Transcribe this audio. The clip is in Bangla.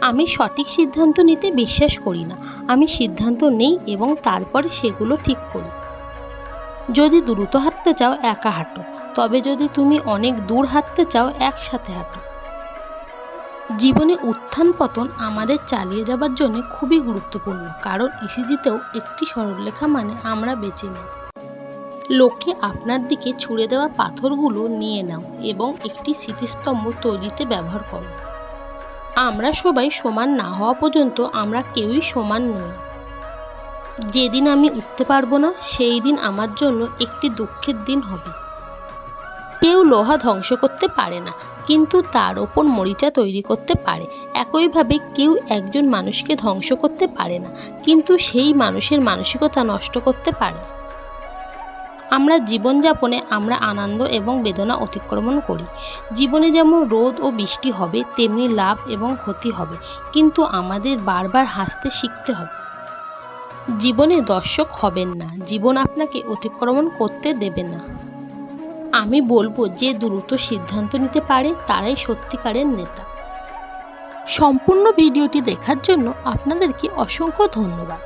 আমি সঠিক সিদ্ধান্ত নিতে বিশ্বাস করি না। আমি সিদ্ধান্ত নেই এবং তারপরে সেগুলো ঠিক করি। যদি দ্রুত হাঁটতে চাও, একা হাঁটো। তবে যদি তুমি অনেক দূর হাঁটতে চাও, একসাথে হাঁটো। জীবনে উত্থান পতন আমাদের চালিয়ে যাবার জন্য খুবই গুরুত্বপূর্ণ, কারণ ইসিজিতেও একটি সরলরেখা মানে আমরা বেঁচে নিই। লোকে আপনার দিকে ছুঁড়ে দেওয়া পাথরগুলো নিয়ে নাও এবং একটি স্মৃতিস্তম্ভ তৈরিতে ব্যবহার করো। আমরা সবাই সমান না হওয়া পর্যন্ত আমরা কেউই সমান নই। যেদিন আমি উঠতে পারব না, সেই দিন আমার জন্য একটি দুঃখের দিন হবে। কেউ লোহা ধ্বংস করতে পারে না, কিন্তু তার ওপর মরিচা তৈরি করতে পারে। একইভাবে কেউ একজন মানুষকে ধ্বংস করতে পারে না, কিন্তু সেই মানুষের মানসিকতা নষ্ট করতে পারে আমরা জীবনযাপনে আমরা আনন্দ এবং বেদনা অতিক্রমণ করি। জীবনে যেমন রোদ ও বৃষ্টি হবে, তেমনি লাভ এবং ক্ষতি হবে, কিন্তু আমাদের বারবার হাসতে শিখতে হবে। জীবনে দর্শক হবেন না, জীবন আপনাকে অতিক্রমণ করতে দেবে না। আমি বলব, যে দ্রুত সিদ্ধান্ত নিতে পারে, তারাই সত্যিকারের নেতা। সম্পূর্ণ ভিডিওটি দেখার জন্য আপনাদেরকে অসংখ্য ধন্যবাদ।